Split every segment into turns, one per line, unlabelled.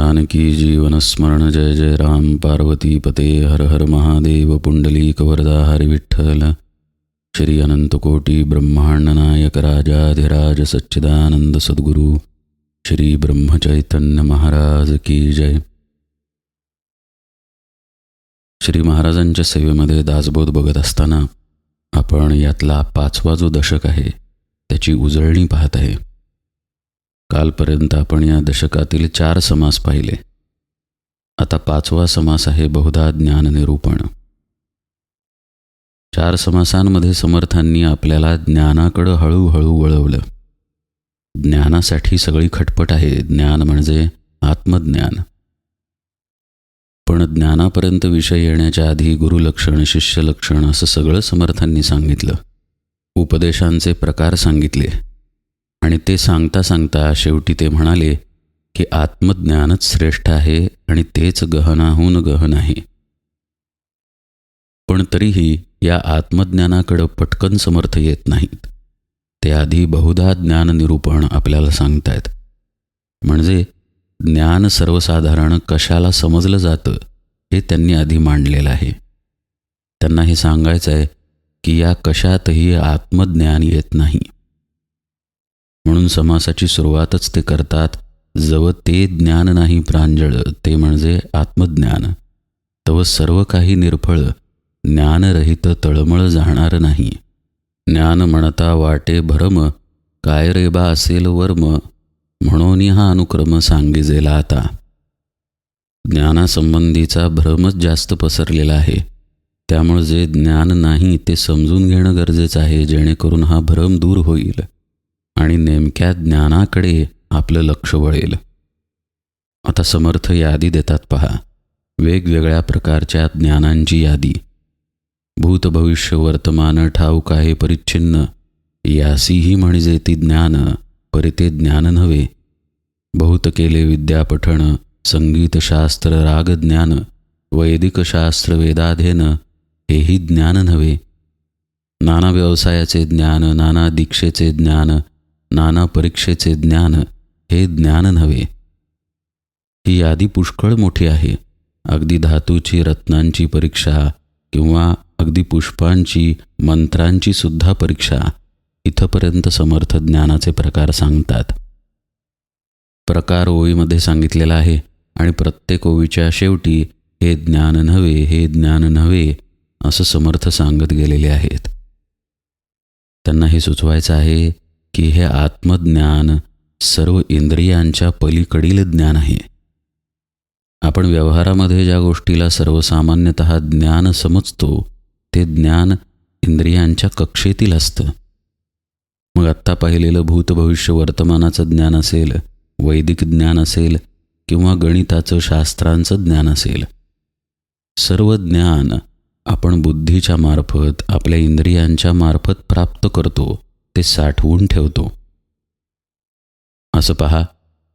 जानकी जीवनस्मरण जय जय राम। पार्वती पते हर हर महादेव। पुंडली वरदा हरिविठ्ठल श्री अनंतकोटी ब्रह्मांड नायक राजाधिराज सच्चिदानंद सद्गुरू। श्री ब्रह्मचैतन्य महाराज की जय। श्री महाराजांच्या सेवेमध्ये दासबोध बघत असताना आपण यातला पाचवा जो दशक आहे त्याची उजळणी पाहत आहे. कालपर्यंत आपण या दशकातील चार समास पाहिले. आता पाचवा समास आहे बहुधा ज्ञाननिरूपण. चार समासांमध्ये समर्थांनी आपल्याला ज्ञानाकडं हळूहळू वळवलं. ज्ञानासाठी सगळी खटपट आहे. ज्ञान म्हणजे आत्मज्ञान. पण ज्ञानापर्यंत विषय येण्याच्या आधी गुरुलक्षण शिष्यलक्षण असं सगळं समर्थांनी सांगितलं. उपदेशांचे प्रकार सांगितले. आणि ते सांगता सांगता शेवटी ते म्हणाले की आत्मज्ञानच श्रेष्ठ आहे आणि तेच गहनाहून गहन आहे. पण तरीही या आत्मज्ञानाकडं पटकन समर्थ येत नाहीत. ते आधी बहुधा ज्ञान निरूपण आपल्याला सांगतायत. म्हणजे ज्ञान सर्वसाधारण कशाला समजलं जातं हे त्यांनी आधी मांडलेलं आहे. त्यांना हे सांगायचं आहे की या कशातही आत्मज्ञान येत नाही. म्हणून समासाची सुरुवातच ते करतात. जव ते ज्ञान नाही प्रांजळ ते म्हणजे आत्मज्ञान. तव सर्व काही निर्फळ ज्ञानरहित तळमळ जाणार नाही. ज्ञान म्हणता वाटे भरम काय रे बा असेल वर्म म्हणून हा अनुक्रम सांगिजेला आता. ज्ञानासंबंधीचा भ्रमच जास्त पसरलेला आहे. त्यामुळे जे ज्ञान नाही ते समजून घेणं गरजेचं आहे जेणेकरून हा भ्रम दूर होईल. आणि नेमक्या ज्ञानाकडे आपलं लक्ष वळेल. आता समर्थ यादी देतात पहा. वेगवेगळ्या प्रकारच्या ज्ञानांची यादी. भूत भविष्य वर्तमान ठाऊक आहे परिच्छिन्न. यासीही म्हणजे ती ज्ञान परिते ज्ञान नव्हे. बहुत केले विद्यापठण संगीतशास्त्र रागज्ञान वैदिकशास्त्र वेदाध्ययन हेही ज्ञान नव्हे. नाना व्यवसायाचे ज्ञान नाना दीक्षेचे ज्ञान नाना परीक्षेचे ज्ञान हे ज्ञान नव्हे. ही यादी पुष्कळ मोठी आहे. अगदी धातूची रत्नांची परीक्षा किंवा अगदी पुष्पांची मंत्रांची सुद्धा परीक्षा इथंपर्यंत समर्थ ज्ञानाचे प्रकार सांगतात. प्रकार ओळीमध्ये सांगितलेला आहे आणि प्रत्येक ओळीच्या शेवटी हे ज्ञान नव्हे हे ज्ञान नव्हे असं समर्थ सांगत गेलेले आहेत. त्यांना हे सुचवायचं आहे की हे आत्मज्ञान सर्व इंद्रियांच्या पलीकडील ज्ञान आहे. आपण व्यवहारामध्ये ज्या गोष्टीला सर्वसामान्यत ज्ञान समजतो ते ज्ञान इंद्रियांच्या कक्षेतील असतं. मग आत्ता पाहिलेलं भूत भविष्य वर्तमानाचं ज्ञान असेल वैदिक ज्ञान असेल किंवा गणिताचं शास्त्रांचं ज्ञान असेल सर्व ज्ञान आपण बुद्धीच्या मार्फत आपल्या इंद्रियांच्या मार्फत प्राप्त करतो. ते साठवून ठेवतो. असं पहा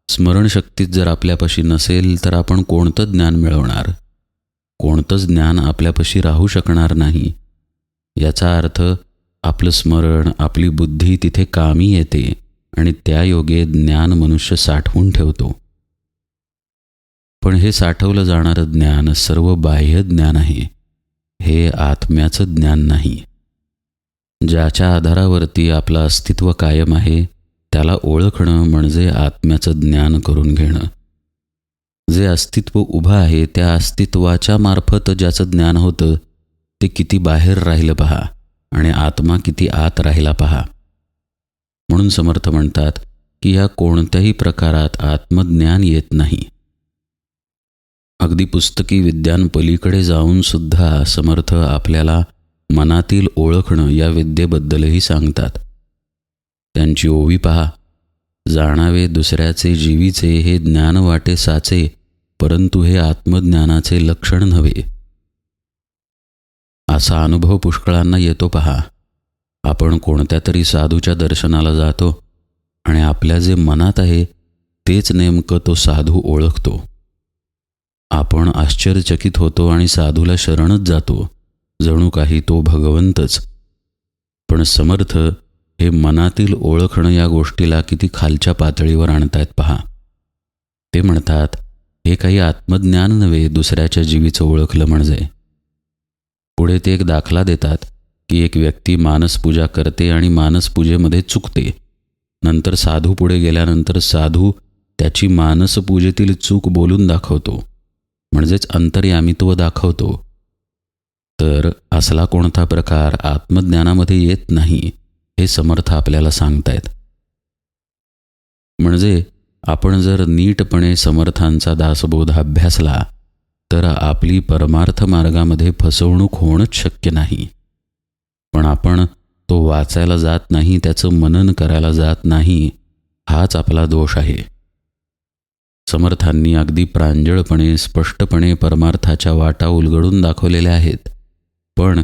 स्मरणशक्तीत जर आपल्यापाशी नसेल तर आपण कोणतं ज्ञान मिळवणार? कोणतंच ज्ञान आपल्यापाशी राहू शकणार नाही? याचा अर्थ आपलं स्मरण आपली बुद्धी तिथे कामी येते आणि त्या योगे ज्ञान मनुष्य साठवून ठेवतो. पण हे साठवलं जाणारं ज्ञान सर्व बाह्य ज्ञान आहे. हे आत्म्याचं ज्ञान नाही. ज्याच्या आधारावरती आपलं अस्तित्व कायम आहे त्याला ओळखणं म्हणजे आत्म्याचं ज्ञान करून घेणं. जे अस्तित्व उभं आहे त्या अस्तित्वाच्या मार्फत ज्याचं ज्ञान होतं ते किती बाहेर राहिलं पहा आणि आत्मा किती आत राहिला पहा. म्हणून समर्थ म्हणतात की या कोणत्याही प्रकारात आत्मज्ञान येत नाही. अगदी पुस्तकी विद्यान पलीकडे जाऊन सुद्धा समर्थ आपल्याला मनातील ओळखणं या विद्येबद्दलही सांगतात. त्यांची ओवी पहा. जाणावे दुसऱ्याचे जीवीचे हे ज्ञान वाटे साचे परंतु हे आत्मज्ञानाचे लक्षण नव्हे. असा अनुभव पुष्कळांना येतो पहा. आपण कोणत्या तरी साधूच्या दर्शनाला जातो आणि आपल्या जे मनात आहे तेच नेमकं तो साधू ओळखतो. आपण आश्चर्यचकित होतो आणि साधूला शरणच जातो. जणू काही तो भगवंतच. पण समर्थ हे मनातील ओळखणं या गोष्टीला किती खालच्या पातळीवर आणतायत पहा. ते म्हणतात हे काही आत्मज्ञान नव्हे दुसऱ्याच्या जीवीचं ओळखलं म्हणजे. पुढे ते एक दाखला देतात की एक व्यक्ती मानसपूजा करते आणि मानसपूजेमध्ये चुकते. नंतर साधू पुढे गेल्यानंतर साधू त्याची मानसपूजेतील चूक बोलून दाखवतो. म्हणजेच अंतर्यामित्व दाखवतो. तर असला कोणता प्रकार आत्मज्ञानामध्ये येत नाही हे समर्थ आपल्याला सांगतायत. म्हणजे आपण जर नीटपणे समर्थांचा दासबोध अभ्यासला तर आपली परमार्थ मार्गामध्ये फसवणूक होणंच शक्य नाही. पण आपण तो वाचायला जात नाही त्याचं मनन करायला जात नाही हाच आपला दोष आहे. समर्थांनी अगदी प्रांजळपणे स्पष्टपणे परमार्थाच्या वाटा उलगडून दाखवलेल्या आहेत. पण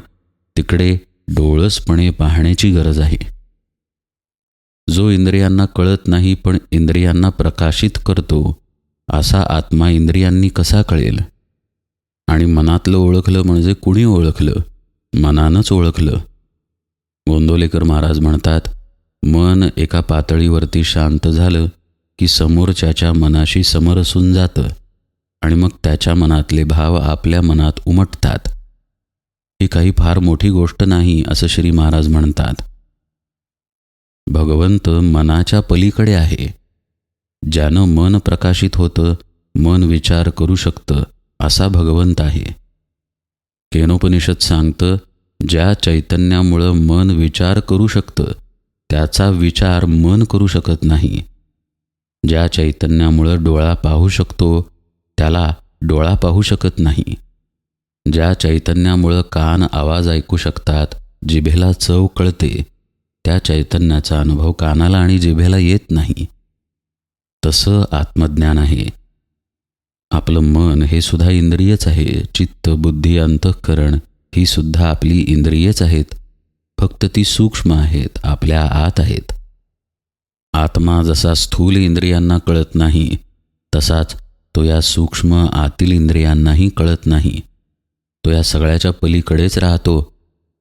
तिकडे डोळसपणे पाहण्याची गरज आहे. जो इंद्रियांना कळत नाही पण इंद्रियांना प्रकाशित करतो असा आत्मा इंद्रियांनी कसा कळेल? आणि मनातलं ओळखलं म्हणजे कुणी ओळखलं? मनानंच ओळखलं. गोंदोलेकर महाराज म्हणतात मन एका पातळीवरती शांत झालं की समोरच्याच्या मनाशी समरसून जातं आणि मग त्याच्या मनातले भाव आपल्या मनात उमटतात. ही काही फार मोठी गोष्ट नाही असं श्री महाराज म्हणतात. भगवंत मनाच्या पलीकडे आहे. ज्यानं मन प्रकाशित होतं मन विचार करू शकतं असा भगवंत आहे. केनोपनिषद सांगतं ज्या चैतन्यामुळं मन विचार करू शकतं त्याचा विचार मन करू शकत नाही. ज्या चैतन्यामुळं डोळा पाहू शकतो त्याला डोळा पाहू शकत नाही. ज्या चैतन्यामुळं कान आवाज ऐकू शकतात जिभेला चव कळते त्या चैतन्याचा अनुभव कानाला आणि जिभेला येत नाही. तसं आत्मज्ञान आहे. आपलं मन हे सुद्धा इंद्रियच आहे. चित्त बुद्धी अंतःकरण ही सुद्धा आपली इंद्रियच आहेत. फक्त ती सूक्ष्म आहेत आपल्या आत आहेत. आत्मा जसा स्थूल इंद्रियांना कळत नाही तसाच तो या सूक्ष्म आतील इंद्रियांनाही कळत नाही. तो या सगळ्याच्या पलीकडेच राहतो.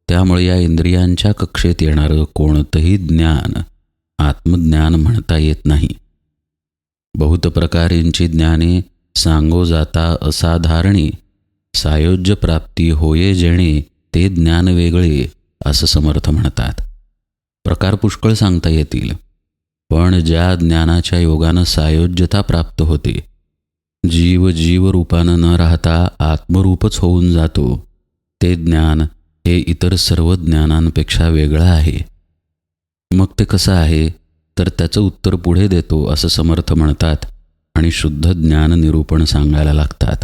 त्यामुळे या इंद्रियांच्या कक्षेत येणारं कोणतंही ज्ञान आत्मज्ञान म्हणता येत नाही. बहुत प्रकारेंची ज्ञाने सांगो जाता असाधारणी सायोज्य प्राप्ती होये जेणे ते ज्ञान वेगळे असं समर्थ म्हणतात. प्रकार पुष्कळ सांगता येतील. पण ज्या ज्ञानाच्या योगानं सायोज्यता प्राप्त होते जीव जीवरूपानं न राहता आत्मरूपच होऊन जातो. ते ज्ञान हे इतर सर्व ज्ञानांपेक्षा वेगळं आहे. मग ते कसं आहे? तर त्याचं उत्तर पुढे देतो असं समर्थ म्हणतात आणि शुद्ध ज्ञान निरूपण सांगायला लागतात.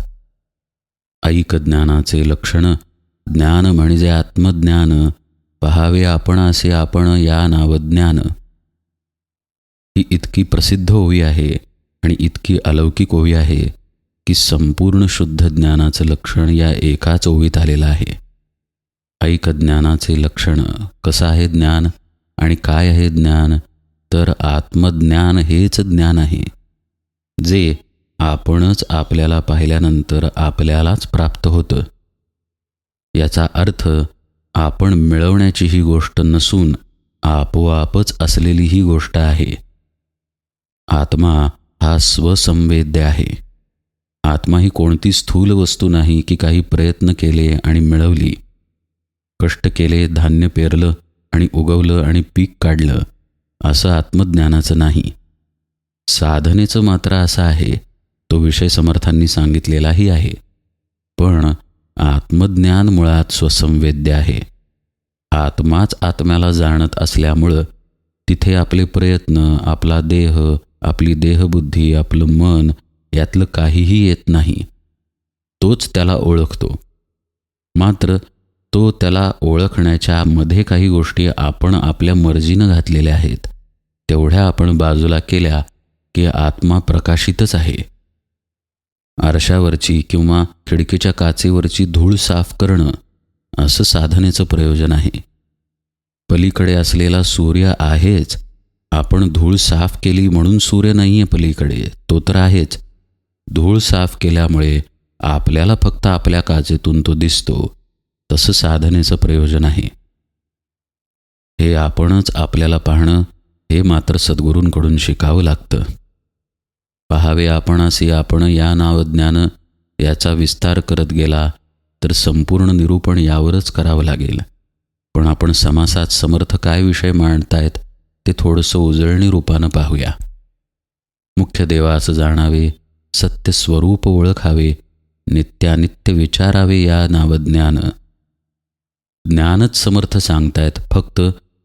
ऐक ज्ञानाचे लक्षण. ज्ञान म्हणजे आत्मज्ञान. पहावे आपण असे आपण या नावज्ञान. ही इतकी प्रसिद्ध होवी आहे. आणि इतकी अलौकिक ओवी आहे की संपूर्ण शुद्ध ज्ञानाचं लक्षण या एकाच ओवीत आलेलं आहे. ऐक ज्ञानाचे लक्षण कसं आहे ज्ञान आणि काय आहे ज्ञान? तर आत्मज्ञान हेच ज्ञान आहे जे आपणच आपल्याला पाहिल्यानंतर आपल्यालाच प्राप्त होतं. याचा अर्थ आपण मिळवण्याची ही गोष्ट नसून आपोआपच असलेली ही गोष्ट आहे. आत्मा हा स्वसंवेद्य आहे. आत्मा ही कोणती स्थूल वस्तू नाही की काही प्रयत्न केले आणि मिळवली. कष्ट केले धान्य पेरलं आणि उगवलं आणि पीक काढलं असं आत्मज्ञानाचं नाही. साधनेचं मात्र असं आहे तो विषय समर्थांनी सांगितलेलाही आहे. पण आत्मज्ञान मुळात स्वसंवेद्य आहे. आत्माच आत्म्याला जाणत असल्यामुळं तिथे आपले प्रयत्न आपला देह आपली देहबुद्धी आपलं मन यातलं काहीही येत नाही. तोच त्याला ओळखतो. मात्र तो त्याला ओळखण्याच्या मध्ये काही गोष्टी आपण आपल्या मर्जीनं घातलेल्या आहेत. तेवढ्या आपण बाजूला केल्या की आत्मा प्रकाशितच आहे. आरशावरची किंवा खिडकीच्या काचेवरची धूळ साफ करणं असं साधनेचं प्रयोजन आहे. पलीकडे असलेला सूर्य आहेच आपण धूळ साफ केली म्हणून सूर्य नाही आहे पलीकडे तो तर आहेच. धूळ साफ केल्यामुळे आपल्याला फक्त आपल्या काचेतून तो दिसतो तसं साधनेचं प्रयोजन आहे. हे आपणच आपल्याला पाहणं हे मात्र सद्गुरूंकडून शिकावं लागतं. पहावे आपणासी आपण या नावज्ञान याचा विस्तार करत गेला तर संपूर्ण निरूपण यावरच करावं लागेल. पण आपण समासात समर्थ काय विषय मांडतायत ते थोडंसं उजळणी रूपानं पाहूया. मुख्य देवास जाणावे सत्य स्वरूप ओळखावे नित्यानित्य विचारावे या नावज्ञान. ज्ञानच समर्थ सांगतायत फक्त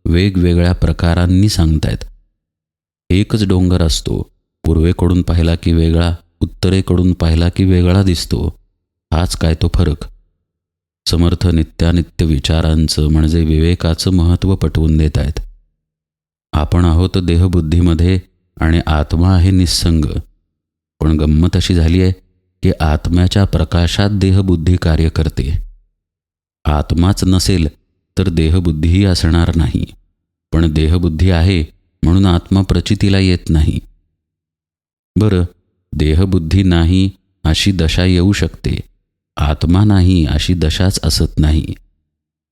वेगवेगळ्या प्रकारांनी सांगतायत. एकच डोंगर असतो पूर्वेकडून पाहिला की वेगळा उत्तरेकडून पाहिला की वेगळा दिसतो. हाच काय तो फरक? समर्थ नित्यानित्य विचारांचं म्हणजे विवेकाचं महत्त्व पटवून देत आहेत आपण आहोत देहबुद्धीमध्ये आणि आत्मा आहे निस्संग पण गंमत अशी झाली आहे की आत्म्याच्या प्रकाशात देहबुद्धी कार्य करते. आत्माच नसेल तर देहबुद्धीही असणार नाही. पण देहबुद्धी आहे म्हणून आत्मा प्रचितीला येत नाही. बरं देहबुद्धी नाही अशी दशा येऊ शकते. आत्मा नाही अशी दशाच असत नाही.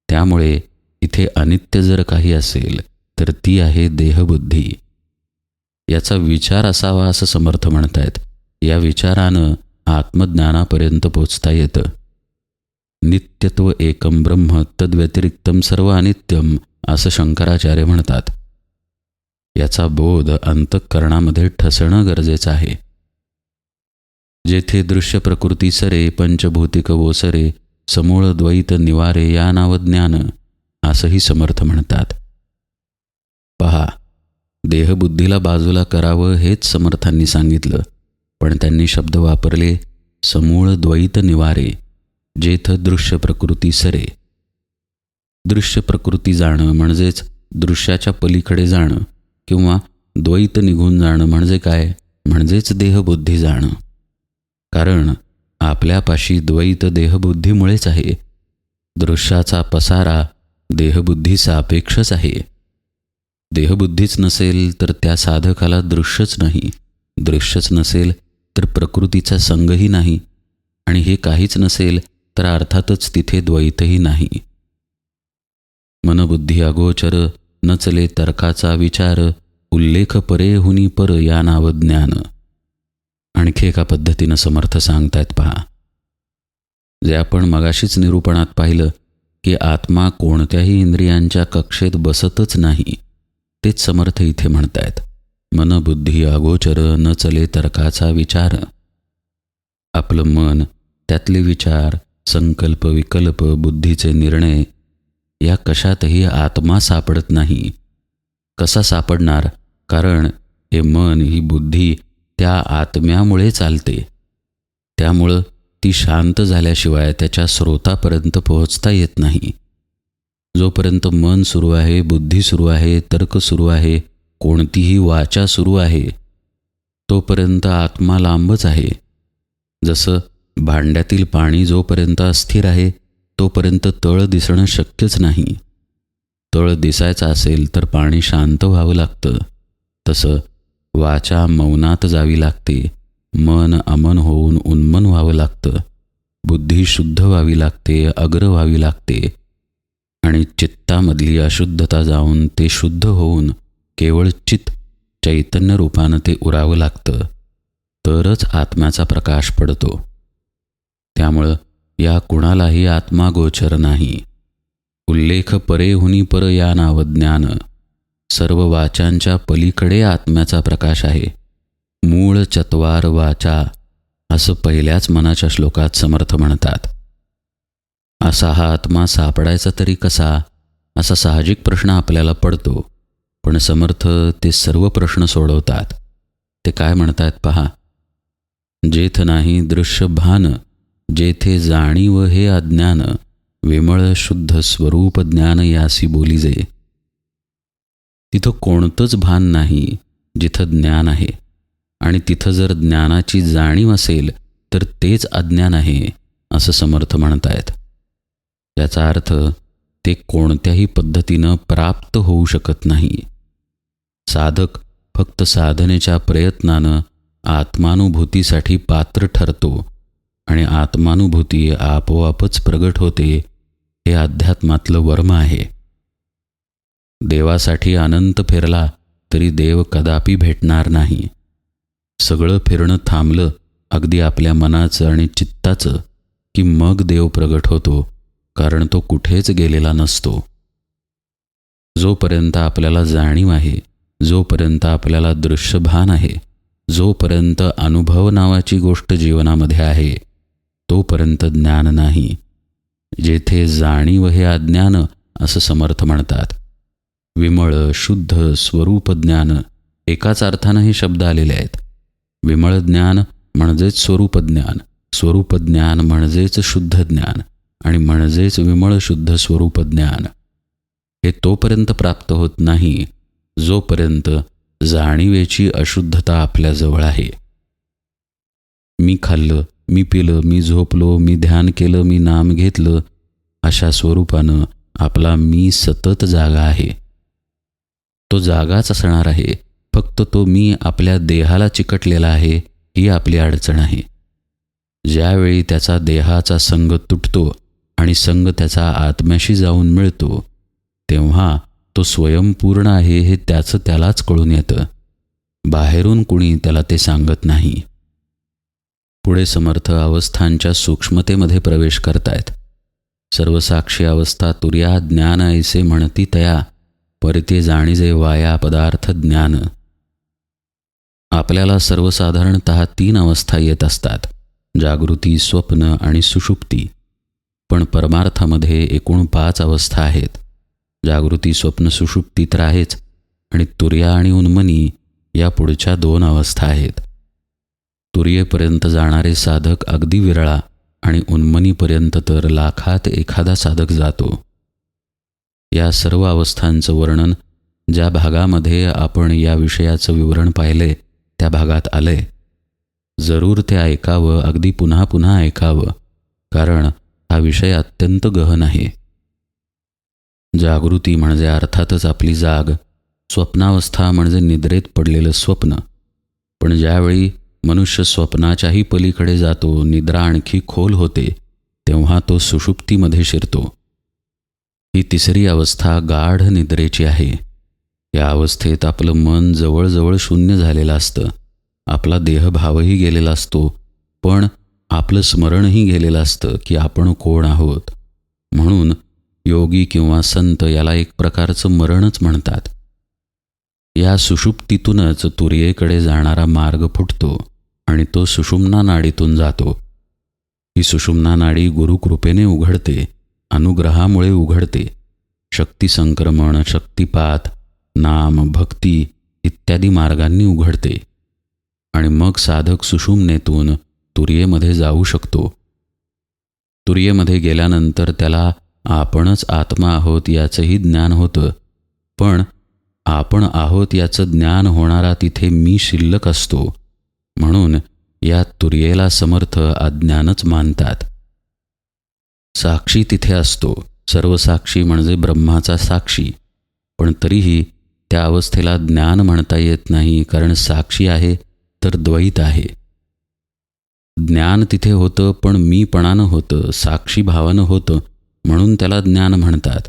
त्यामुळे इथे अनित्य जर काही असेल तर ती आहे देहबुद्धी. याचा विचार असावा असं समर्थ म्हणतायत. या विचारानं आत्मज्ञानापर्यंत पोचता येतं. नित्यत्व एकम ब्रह्म तद्व्यतिरिक्तम सर्व अनित्यम असं शंकराचार्य म्हणतात. याचा बोध अंतःकरणामध्ये ठसणं गरजेचं आहे. जेथे दृश्य प्रकृती सरे पंचभौतिक ओसरे समूळ द्वैत निवारे या नाव ज्ञान असंही समर्थ म्हणतात. पहा देहबुद्धीला बाजूला करावं हेच समर्थांनी सांगितलं पण त्यांनी शब्द वापरले समूळ द्वैत निवारे जेथ दृश्य प्रकृती सरे. दृश्य प्रकृती जाणं म्हणजेच दृश्याच्या पलीकडे जाणं किंवा द्वैत निघून जाणं म्हणजे काय? म्हणजेच देहबुद्धी जाणं. कारण आपल्यापाशी द्वैत देहबुद्धीमुळेच आहे. दृश्याचा पसारा देहबुद्धीचा अपेक्षच आहे. देहबुद्धीच नसेल तर त्या साधकाला दृश्यच नाही. दृश्यच नसेल तर प्रकृतीचा संगही नाही. आणि हे काहीच नसेल तर अर्थातच तिथे द्वैतही नाही. मनबुद्धी अगोचर न चले तर्काचा विचार उल्लेख परे हुनी पर या नाव ज्ञान. आणखी एका पद्धतीनं समर्थ सांगतायत पहा. जे आपण मगाशीच निरूपणात पाहिलं की आत्मा कोणत्याही इंद्रियांच्या कक्षेत बसतच नाही. तेच समर्थ इथे म्हणतायत. मनबुद्धी अगोचर न चले तर्काचा विचार. आपलं मन त्यातले विचार संकल्प विकल्प बुद्धीचे निर्णय या कशातही आत्मा सापडत नाही. कसा सापडणार? कारण हे मन ही बुद्धी त्या आत्म्यामुळे चालते. त्यामुळं ती शांत झाल्याशिवाय त्याच्या स्रोतापर्यंत पोहोचता येत नाही. जोपर्यंत मन सुरू आहे बुद्धी सुरू आहे तर्क सुरू आहे कोणतीही वाचा सुरू आहे तोपर्यंत आत्मा लांबच आहे. जसं भांड्यातील पाणी जोपर्यंत अस्थिर आहे तोपर्यंत तळ दिसणं शक्यच नाही. तळ दिसायचं असेल तर पाणी शांत व्हावं लागतं. तसं वाचा मौनात जावी लागते. मन अमन होऊन उन्मन व्हावं लागतं. बुद्धी शुद्ध व्हावी लागते अग्र व्हावी लागते. आणि चित्तामधली अशुद्धता जाऊन ते शुद्ध होऊन केवळ चित चैतन्य रूपानं ते उरावं लागतं तरच आत्म्याचा प्रकाश पडतो. त्यामुळं या कुणालाही आत्मागोचर नाही. उल्लेख परेहुनी पर या नावज्ञान सर्व वाचांच्या पलीकडे आत्म्याचा प्रकाश आहे. मूळ चत्वार वाचा असं पहिल्याच मनाच्या श्लोकात समर्थ म्हणतात. असा हा आत्मा सापडायचा तरी कसा? असा साहजिक प्रश्न आपल्याला पडतो. पण समर्थ ते सर्व प्रश्न सोडवतात. ते काय म्हणतात पहा? जेथ नाही दृश्य भान जेथे जाणीव हे अज्ञान विमळ शुद्ध स्वरूप ज्ञान यासी बोली जे तिथं कोणतंच भान नाही जिथं ज्ञान आहे. आणि तिथं जर ज्ञानाची जाणीव असेल तर तेच अज्ञान आहे असं समर्थ म्हणतायत. याचा अर्थ ते कोणत्याही पद्धतीनं प्राप्त होऊ शकत नाही. साधक फक्त साधनेच्या प्रयत्नानं आत्मानुभूतीसाठी पात्र ठरतो आणि आत्मानुभूती आपोआपच प्रगट होते हे अध्यात्मातलं वर्म आहे. देवासाठी अनंत फिरला तरी देव कदापि भेटणार नाही. सगळं फिरणं थांबलं अगदी आपल्या मनाचं आणि चित्ताचं की मग देव प्रगट होतो. कारण तो कुठेच गेलेला नसतो. जोपर्यंत आपल्याला जाणीव आहे जोपर्यंत आपल्याला दृश्यभान आहे जोपर्यंत अनुभव नावाची गोष्ट जीवनामध्ये आहे तोपर्यंत ज्ञान नाही जेथे जाणीव हे अज्ञान असं समर्थ म्हणतात. विमळ शुद्ध स्वरूप ज्ञान एकाच अर्थानं हे शब्द आलेले आहेत. विमळ ज्ञान म्हणजेच स्वरूप ज्ञान स्वरूप ज्ञान म्हणजेच शुद्ध ज्ञान. आणि म्हणजेच विमळ शुद्ध स्वरूप ज्ञान. हे तोपर्यंत प्राप्त होत नाही जोपर्यंत जाणीवेची अशुद्धता आपल्याजवळ आहे. मी खाल्लं मी पिलं मी झोपलो मी ध्यान केलं मी नाम घेतलं अशा स्वरूपानं आपला मी सतत जागा आहे. तो जागाच असणार आहे फक्त तो मी आपल्या देहाला चिकटलेला आहे ही आपली अडचण आहे. ज्यावेळी त्याचा देहाचा संग तुटतो आणि संग त्याचा आत्म्याशी जाऊन मिळतो तेव्हा तो स्वयंपूर्ण आहे हे त्याचं त्यालाच कळून येतं. बाहेरून कुणी त्याला ते सांगत नाही. पुढे समर्थ अवस्थांच्या सूक्ष्मतेमध्ये प्रवेश करतायत. सर्वसाक्षी अवस्था तुर्या ज्ञान ऐसे म्हणती तया परिते जाणीजे वाया पदार्थ ज्ञान. आपल्याला सर्वसाधारणत तीन अवस्था येत असतात जागृती स्वप्न आणि सुषुप्ती. पण परमार्थामध्ये एकूण पाच अवस्था आहेत. जागृती स्वप्न सुषुप्ती तर आहेच आणि तुर्या आणि उन्मनी या पुढच्या दोन अवस्था आहेत. तुर्येपर्यंत जाणारे साधक अगदी विरळा आणि उन्मनीपर्यंत तर लाखात एखादा साधक जातो. या सर्व अवस्थांचं वर्णन ज्या भागामध्ये आपण या विषयाचं विवरण पाहिले त्या भागात आले जरूर ते ऐकावं अगदी पुन्हा पुन्हा ऐकावं कारण हा विषय अत्यंत गहन आहे. जागृती म्हणजे अर्थातच आपली जाग स्वप्नावस्था म्हणजे निद्रेत पडलेलं स्वप्न. पण ज्यावेळी मनुष्य स्वप्नाच्याही पलीकडे जातो निद्रा आणखी खोल होते तेव्हा तो सुषुप्तीमध्ये शिरतो. ही तिसरी अवस्था गाढ निद्रेची आहे. या अवस्थेत आपलं मन जवळजवळ शून्य झालेलं असतं. आपला देहभावही गेलेला असतो. पण आपलं स्मरणही गेलेलं असतं की आपण कोण आहोत. म्हणून योगी किंवा संत याला एक प्रकारचं मरणच म्हणतात. या सुषुप्तीतूनच तुर्येकडे जाणारा मार्ग फुटतो आणि तो सुषुम्ना नाडीतून जातो. ही सुषुम्ना नाडी गुरुकृपेने उघडते अनुग्रहामुळे उघडते. शक्ती संक्रमण शक्तिपात नाम भक्ती इत्यादी मार्गांनी उघडते. आणि मग साधक सुषुम्नेतून तुर्येमध्ये जाऊ शकतो. तुर्येमध्ये गेल्यानंतर त्याला आपणच आत्मा आहोत याचंही ज्ञान होतं. पण आपण आहोत याचं ज्ञान होणारा तिथे मी शिल्लक असतो. म्हणून या तुर्येला समर्थ अज्ञानच मानतात. साक्षी तिथे असतो. सर्व साक्षी म्हणजे ब्रह्माचा साक्षी. पण तरीही त्या अवस्थेला ज्ञान म्हणता येत नाही कारण साक्षी आहे तर द्वैत आहे. ज्ञान तिथे होतं पण मीपणानं होतं साक्षी भावानं होतं म्हणून त्याला ज्ञान म्हणतात.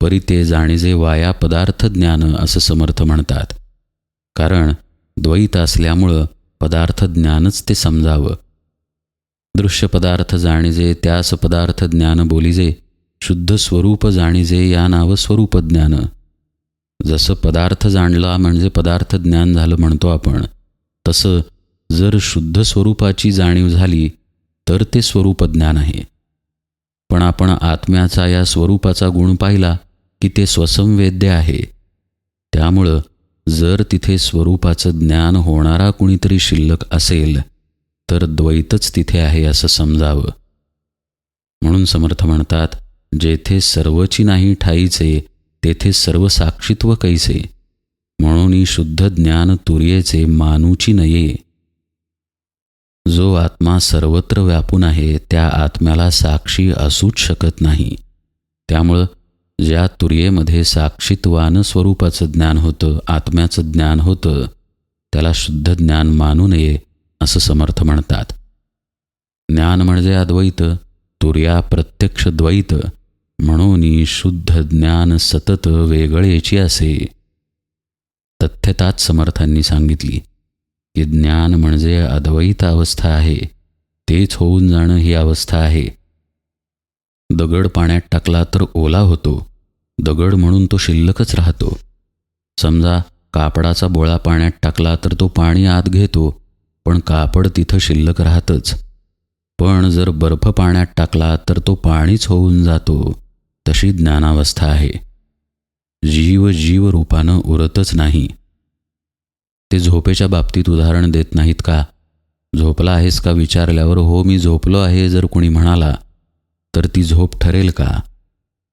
परी ते जाणीजे वाया पदार्थ ज्ञान असं समर्थ म्हणतात. कारण द्वैत असल्यामुळं पदार्थ ज्ञानच ते समजावं. दृश्य पदार्थ जाणीजे त्यास पदार्थ ज्ञान बोलीजे शुद्ध स्वरूप जाणीजे या नाव स्वरूप ज्ञान. जसं पदार्थ जाणला म्हणजे पदार्थ ज्ञान झालं म्हणतो आपण तसं जर शुद्ध स्वरूपाची जाणीव झाली तर ते स्वरूप ज्ञान आहे. पण आपण आत्म्याचा या स्वरूपाचा गुण पाहिला की ते स्वसंवेद्य आहे. त्यामुळं जर तिथे स्वरूपाचं ज्ञान होणारा कुणीतरी शिल्लक असेल तर द्वैतच तिथे आहे असं समजावं. म्हणून समर्थ म्हणतात जेथे सर्वची नाही ठाईचे तेथे सर्व साक्षित्व कैसे? म्हणून शुद्ध ज्ञान तुर्येचे मानूची नये. जो आत्मा सर्वत्र व्यापून आहे त्या आत्म्याला साक्षी असूच शकत नाही. त्यामुळं ज्या तुर्येमध्ये साक्षीत्वान स्वरूपाचं ज्ञान होतं आत्म्याचं ज्ञान होतं त्याला शुद्ध ज्ञान मानू नये असं समर्थ म्हणतात. ज्ञान म्हणजे अद्वैत तुर्या प्रत्यक्ष द्वैत म्हणून शुद्ध ज्ञान सतत वेगळेची असे. तथ्यताच समर्थांनी सांगितली. की ज्ञान म्हणजे अद्वैत अवस्था आहे. तेच होऊन जाणं ही अवस्था आहे. दगड पाण्यात टाकला तर ओला होतो. दगड म्हणून तो शिल्लकच राहतो. समजा कापडाचा बोळा पाण्यात टाकला तर तो पाणी आत घेतो पण कापड तिथं शिल्लक राहतच. पण जर बर्फ पाण्यात टाकला तर तो पाणीच होऊन जातो. तशी ज्ञानावस्था आहे. जीव जीव रूपानं उरतच नाही. ते झोपेच्या बाबतीत उदाहरण देत नाहीत का? झोपला आहेस का विचारल्यावर हो मी झोपलो आहे जर कुणी म्हणाला तर ती झोप ठरेल का?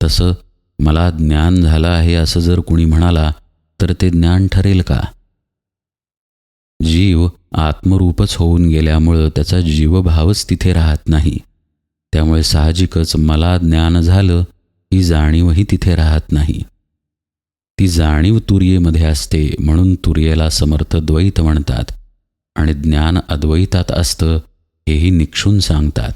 तसं मला ज्ञान झालं आहे असं जर कुणी म्हणाला तर ते ज्ञान ठरेल का? जीव आत्मरूपच होऊन गेल्यामुळं त्याचा जीवभावच तिथे राहत नाही. त्यामुळे साहजिकच मला ज्ञान झालं ही जाणीवही तिथे राहत नाही. ती जाणीव तुर्येमध्ये असते म्हणून तुर्येला समर्थ द्वैत म्हणतात आणि ज्ञान अद्वैतात असतं हेही निक्षून सांगतात.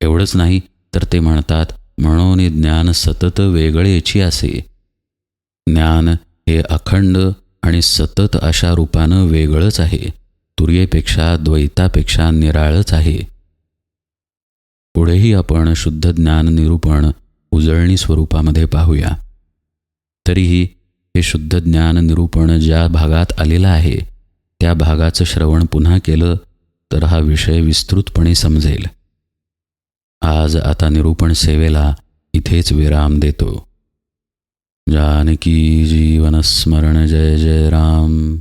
एवढंच नाही तर ते म्हणतात म्हणून ज्ञान सतत वेगळेची असे. ज्ञान हे अखंड आणि सतत अशा रूपानं वेगळंच आहे. तुर्येपेक्षा द्वैतापेक्षा निराळच आहे. पुढेही आपण शुद्ध ज्ञान निरूपण उजळणी स्वरूपामध्ये पाहूया. तरीही हे शुद्ध ज्ञान निरूपण ज्या भागात आलेलं आहे त्या भागाचं श्रवण पुन्हा केलं तर हा विषय विस्तृतपणे समजेल. आज आता निरूपण सेवेला इथेच विराम देतो. जानकी जीवनस्मरण जय जय राम.